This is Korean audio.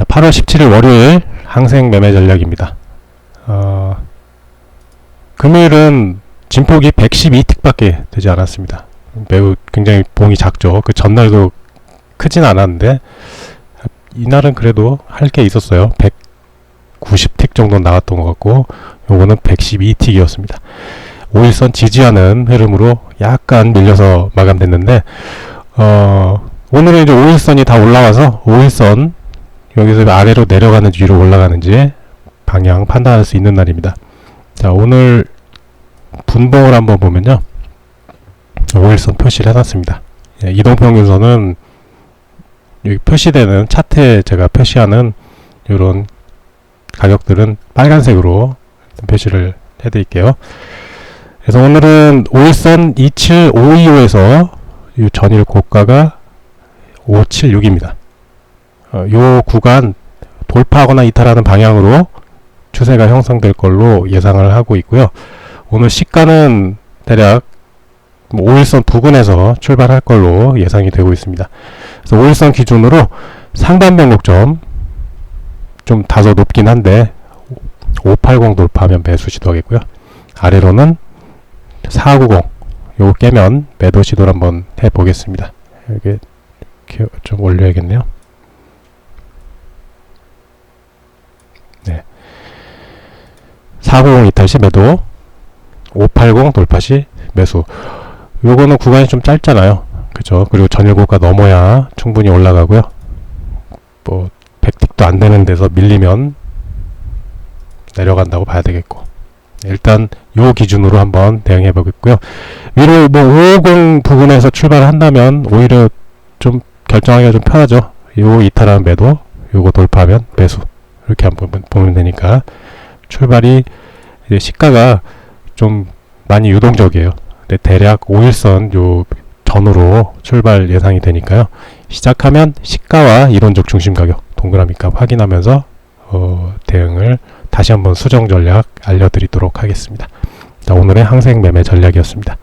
자, 8월 17일 월요일 항생 매매 전략입니다. 어, 금요일은 진폭이 112틱밖에 되지 않았습니다. 매우 굉장히 봉이 작죠. 그 전날도 크진 않았는데 이날은 그래도 할 게 있었어요. 190틱 정도 나왔던 것 같고 요거는 112틱이었습니다. 5일선 지지하는 흐름으로 약간 밀려서 마감됐는데 어, 오늘은 이제 5일선이 다 올라와서 5일선 여기서 아래로 내려가는지 위로 올라가는지 방향 판단할 수 있는 날입니다. 자 오늘 분봉을 한번 보면요. 5일선 표시를 해놨습니다. 예, 이동평균선은 여기 표시되는 차트에 제가 표시하는 이런 가격들은 빨간색으로 표시를 해드릴게요. 그래서 오늘은 5일선 27525에서 이 전일 고가가 576입니다. 어, 요 구간 돌파하거나 이탈하는 방향으로 추세가 형성될 걸로 예상을 하고 있고요. 오늘 시가는 대략 5일선 부근에서 출발할 걸로 예상이 되고 있습니다. 그래서 5일선 기준으로 상단 변곡점 좀 다소 높긴 한데 580 돌파하면 매수 시도하겠고요. 아래로는 490 요거 깨면 매도 시도를 한번 해보겠습니다. 이게 좀 올려야겠네요. 네. 490 이탈 시 매도 580 돌파 시 매수 요거는 구간이 좀 짧잖아요. 그죠? 그리고 전일고가 넘어야 충분히 올라가고요. 뭐 100틱도 안 되는 데서 밀리면 내려간다고 봐야 되겠고 일단 요 기준으로 한번 대응해 보겠고요. 위로 뭐550 부분에서 출발을 한다면 오히려 좀 결정하기가 좀 편하죠. 요 이탈하는 매도, 요거 돌파하면 매수 이렇게 한번 보면 되니까 출발이 이제 시가가 좀 많이 유동적이에요. 근데 대략 5일선 요 전후로 출발 예상이 되니까요. 시작하면 시가와 이론적 중심 가격 동그라미 값 확인하면서 어, 대응을 다시 한번 수정 전략 알려드리도록 하겠습니다. 자, 오늘의 항생 매매 전략이었습니다.